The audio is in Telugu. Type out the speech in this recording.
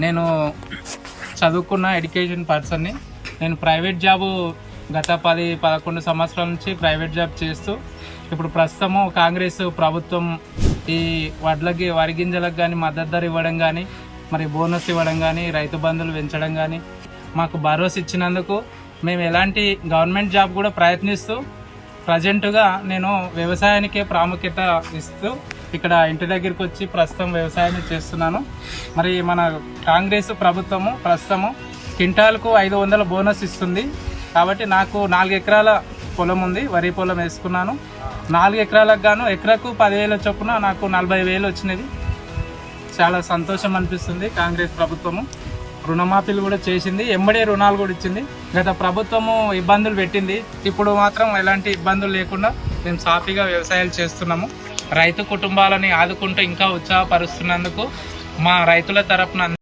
నేను చదువుకున్న ఎడ్యుకేషన్ పర్సన్ని నేను ప్రైవేట్ జాబు గత పది పదకొండు సంవత్సరాల నుంచి ప్రైవేట్ జాబ్ చేస్తూ ఇప్పుడు ప్రస్తుతము కాంగ్రెస్ ప్రభుత్వం ఈ వడ్లకి వరి గింజలకు కానీ మద్దతు ధర ఇవ్వడం కానీ మరి బోనస్ ఇవ్వడం కానీ రైతు బంధువులు పెంచడం కానీ మాకు భరోసా ఇచ్చినందుకు మేము ఎలాంటి గవర్నమెంట్ జాబ్ కూడా ప్రయత్నిస్తూ ప్రజెంటుగా నేను వ్యవసాయానికే ప్రాముఖ్యత ఇస్తూ ఇక్కడ ఇంటి దగ్గరికి వచ్చి ప్రస్తుతం వ్యవసాయాన్ని చేస్తున్నాను. మరి మన కాంగ్రెస్ ప్రభుత్వము ప్రస్తుతము క్వింటాల్కు ఐదు వందల బోనస్ ఇస్తుంది. కాబట్టి నాకు నాలుగు ఎకరాల పొలం ఉంది వరి పొలం వేసుకున్నాను. నాలుగు ఎకరాలకు గాను ఎకరకు పదివేల చొప్పున నాకు నలభై వేలు వచ్చినది. చాలా సంతోషం అనిపిస్తుంది కాంగ్రెస్ ప్రభుత్వము. రుణమాఫీలు కూడా చేసింది ఎంబడే రుణాలు కూడా ఇచ్చింది. గత ప్రభుత్వము ఇబ్బందులు పెట్టింది. ఇప్పుడు మాత్రం ఎలాంటి ఇబ్బందులు లేకుండా మేము సాఫీగా వ్యవసాయాలు చేస్తున్నాము. రైతు కుటుంబాలని ఆదుకుంటూ ఇంకా ఉత్సాహపరుస్తున్నందుకు మా రైతుల తరపున